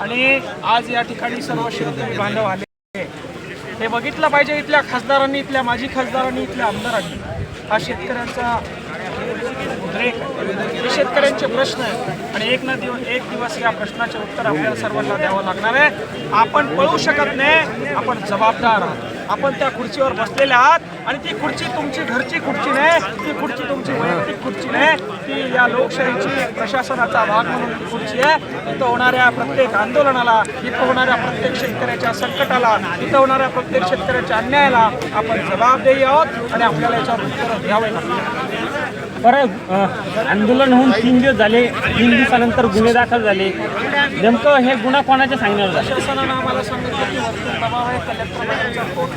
आणि आज या ठिकाणी सर्व शेतकरी बांधव आले. हे बघितलं पाहिजे इथल्या खासदारांनी इथल्या माजी खासदारांनी इथल्या आमदारांनी. हा शेतकऱ्यांचा उद्रेक हे शेतकऱ्यांचे प्रश्न आहेत. आणि एक ना दिवस एक दिवस या प्रश्नाचे उत्तर आपल्याला सर्वांना द्यावं लागणार आहे. आपण पळू शकत नाही आपण जबाबदार आहात. आपण त्या खुर्चीवर बसलेले आहात आणि ती खुर्ची तुमची घरची खुर्ची नाही. या लोकशाहीची प्रशासनाचा भाग म्हणून पुढची आहे. इथं होणाऱ्या प्रत्येक आंदोलनाला इथं होणाऱ्या प्रत्येक शेतकऱ्याच्या संकटाला इथं होणाऱ्या प्रत्येक शेतकऱ्याच्या अन्यायाला आपण जबाबदेही आहोत आणि आपल्याला याच्यावर उत्तर द्यावे लागतील परत आंदोलन होऊन तीन दिवस झाले तीन दिवसानंतर गुन्हे दाखल झाले. नेमकं हे गुन्हा कोणाच्या सांगण्यावर झाले? आम्हाला सांगितलं की वरतून दबाव आहे कलेक्टर मॅडमचा फोन.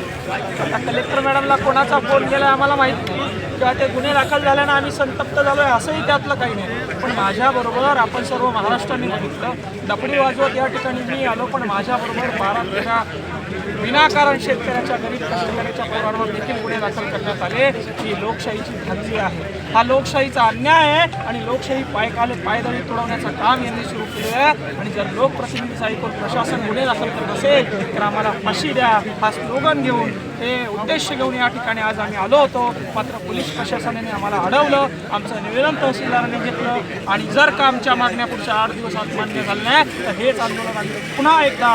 आता कलेक्टर मॅडमला कोणाचा फोन गेला आम्हाला माहीत नाही. किंवा ते गुन्हे दाखल झाल्यानं आम्ही संतप्त झालो आहे असंही त्यातलं काही नाही. पण माझ्याबरोबर आपण सर्व महाराष्ट्राने बघितलं दपडी वाजवत या ठिकाणी मी आलो पण माझ्याबरोबर बारा तेरा विनाकारण शेतकऱ्याच्या गरीब शेतकऱ्याच्या पोरांवर देखील गुन्हे दाखल करण्यात आले. ही लोकशाहीची धंदी आहे. हा लोकशाहीचा अन्याय आहे आणि लोकशाही पायकाले पायदळी तोडवण्याचं काम यांनी सुरू केलेलं आहे. आणि जर लोकप्रतिनिधीचा ऐकून प्रशासन गुन्हे दाखल करत असेल तर आम्हाला फाशी द्या. हा स्लोगन घेऊन हे उद्देश घेऊन या ठिकाणी आज आम्ही आलो होतो मात्र पोलीस प्रशासनाने आम्हाला अडवलं आमचं निवेदन तहसीलदाराने घेतलं आणि जर का आमच्या मागण्या पुढच्या आठ दिवसात मान्य झाल्या नाही तर हेच आंदोलन आम्ही पुन्हा एकदा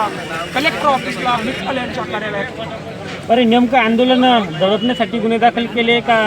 कलेक्टर ऑफिसला मित्तल यांच्या कार्यालयात करू. बरं नेमकं आंदोलन दडपण्यासाठी गुन्हे दाखल केले का?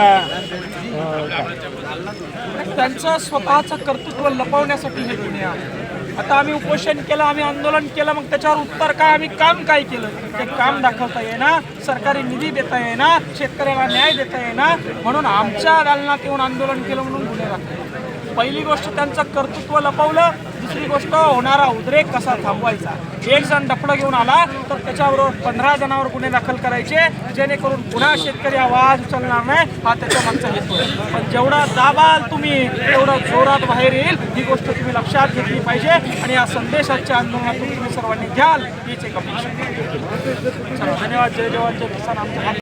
त्यांचं स्वतःचं कर्तृत्व लपवण्यासाठी हे गुन्हे आहे आता आम्ही उपोषण केलं आम्ही आंदोलन केलं मग त्याच्यावर उत्तर काय? आम्ही काम काय केलं? ते काम दाखवता येईना सरकारी निधी देता येईना शेतकऱ्याला न्याय देता येईना म्हणून आमच्या दालनात येऊन आंदोलन केलं म्हणून गुन्हे दाखल पहिली गोष्ट त्यांचं कर्तृत्व लपवलं दुसरी गोष्ट होणारा उद्रेक कसा थांबवायचा? एक जण डफडं घेऊन आला तर त्याच्याबरोबर पंधरा जणांवर गुन्हे दाखल करायचे जेणेकरून पुन्हा शेतकरी आवाज उचलणार नाही हा त्याच्या मागचा हेतू पण जेवढा दाबाल तुम्ही तेवढं जोरात बाहेर येईल ही गोष्ट तुम्ही लक्षात घेतली पाहिजे आणि या संदेशाच्या आंदोलनातून तुम्ही सर्वांनी घ्याल हीच एक अपेक्षा धन्यवाद. जय जवान जय किसान. आमचा